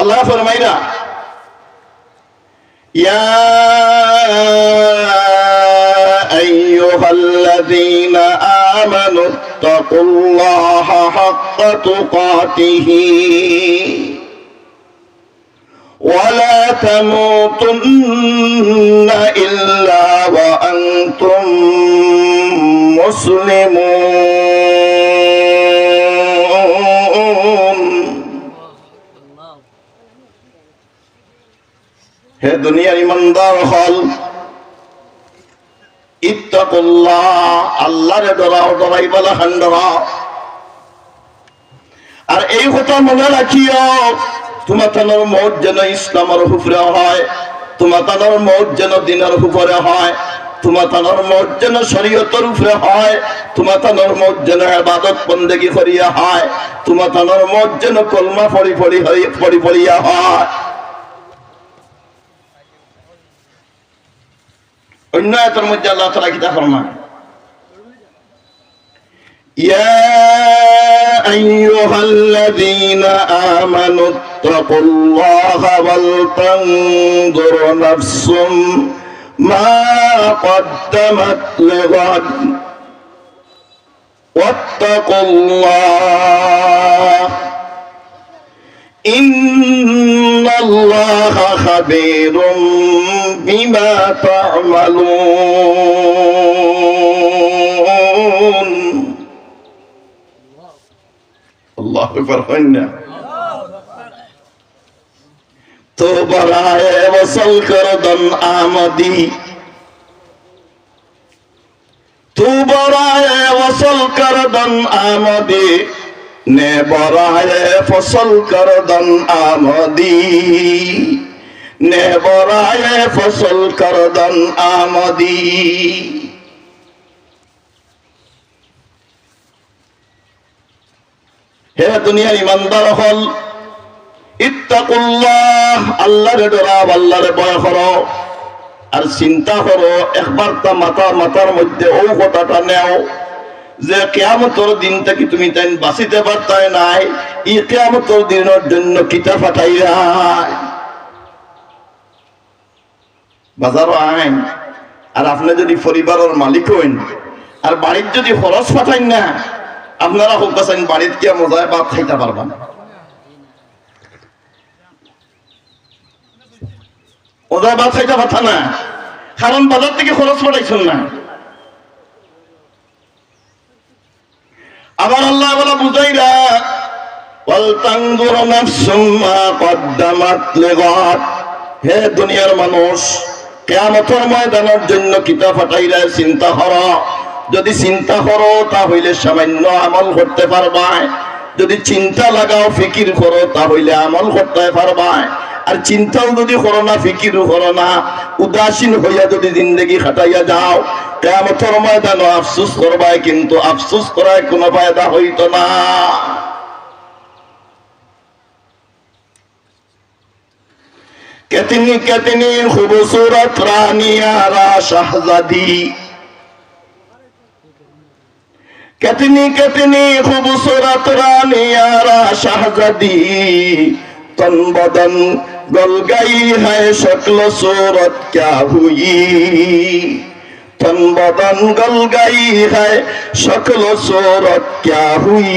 আল্লাহ ফরমাইরা ইয়া أيها الذين آمنوا اتقوا الله حق تقاته ولا تموتن إلا وأنتم مسلمون হে দুনিয়ার ইমানদার হল, ইত্তাকুল্লাহ, আল্লাহরে ডরাও, ডরাই বলা আর এই কথা মনে রাখিও তোমার তানোর মত যেন ইসলামের হুফরে হয় তোমার তানোর মত যেন দিনের হুফরে হয় তোমার তানোর মত যেন শরীয়তের উপরে হয় তোমার তানোর মত যেন আবাদত বন্দেগি করিয়া হয় তোমার তানোর মত যেন কলমা পড়ি পড়ি পড়ি পড়িয়া হয়। অন্য এতর মধ্যে আল্লাহ তালা কিতা ফরমান يا أيها الذين آمنوا اتقوا الله ولتنظر نفس ما قدمت لغد واتقوا الله إن الله خبير বিমা তামালুন। আল্লাহ একবার হয় না। তো বলায় বসল করদন আমদি। তু বড়ায় ফসল করদন আমদি। নে বড়ায় ফসল করদন আমদি। নে বরায়ে ফসল করদন আমদি। হে দুনিয়ার ইমানদার হল, ইত্তাকুল্লাহ, আল্লাহরে ডরাও আল্লাহরে ভয় করো। আর চিন্তা করো, একবার তা মাথা, মাথার মধ্যে ও কথাটা নেও, যে কেয়ামতর দিন থেকে তুমি তাই বাঁচিতে পারতাই নাই ই কেয়ামতর দিনের জন্য কিতা ফাটাই বাজারও আইন আর আপনি যদি পরিবারের মালিক হইন, আর বাড়ির যদি খরচ পাঠাইন না, আপনারা হোক আছেন বাড়ির কে মজায় ভাত খাইতে পারবেন। মজায় ভাত খাইতে না। কারণ বাজার থেকে খরচ পাঠাইছেন না। আবার আল্লাহ বলা, বুঝাইরা হে দুনিয়ার মানুষ কিয়ামতের ময়দানের জন্য কিতা ফাটাইরা চিন্তা করো। যদি চিন্তা করো, তাহলে সামান্য আমল করতে পারবা। যদি চিন্তা লাগাও, ফিকির করো, তাহলে আমল করতে পারবা। আর চিন্তাও যদি করো না ফিকিরও করো না। উদাসীন হইয়া যদি জিন্দগি খাটাইয়া যাও কেমতর ময়দানও আফসুস করবাই কিন্তু আফসুস করায় কোনো ফায়দা হইত না। কেতনি কেতনি খুবসুরত রানিয়ারা শাহজাদি। কেতনি কেতনি খুবসুরত রানিয়ারা শাহজাদি। তন বদন গল গই হ্যায় শক্ল সুরত ক্যা হুই। তন বদন গল গই হ্যায় শক্ল সুরত ক্যা হুই।